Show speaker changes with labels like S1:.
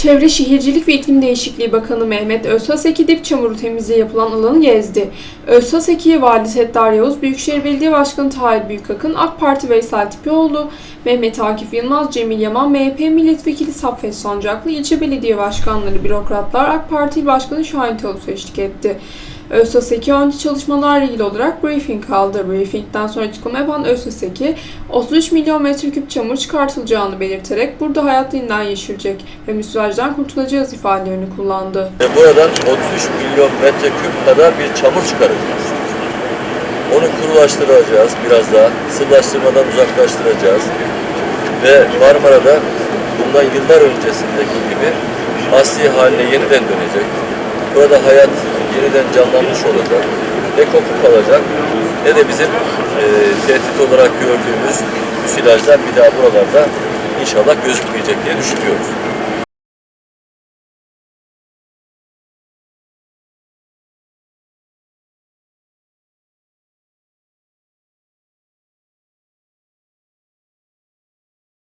S1: Çevre Şehircilik ve İklim Değişikliği Bakanı Mehmet Özsaseki dip çamuru temizliği yapılan alanı gezdi. Özsaseki'ye Vali Settar Yavuz, Büyükşehir Belediye Başkanı Tahir Büyükakın, AK Parti Veysel Tipioğlu, Mehmet Akif Yılmaz, Cemil Yaman, MHP Milletvekili Saffet Sancaklı, ilçe belediye başkanları, bürokratlar, AK Parti Başkanı Şahin Tavus eşlik etti. Özsaseki önce çalışmalarla ilgili olarak briefing aldı. Briefingden sonra açıklama yapan Özsaseki, 33 milyon metreküp çamur çıkartılacağını belirterek burada hayat yeniden yeşirecek ve müsilajdan kurtulacağız ifadelerini kullandı.
S2: Buradan 33 milyon metreküp kadar bir çamur çıkaracağız. Onu kurulaştıracağız biraz daha, sıvılaştırmadan uzaklaştıracağız. Ve Marmara'da bundan yıllar öncesindeki gibi asli haline yeniden dönecek. Burada hayat yeniden canlanmış olacak. Ne koku kalacak ne de bizim e, tehdit olarak gördüğümüz müsilajlar bir daha buralarda inşallah gözükmeyecek diye düşünüyoruz.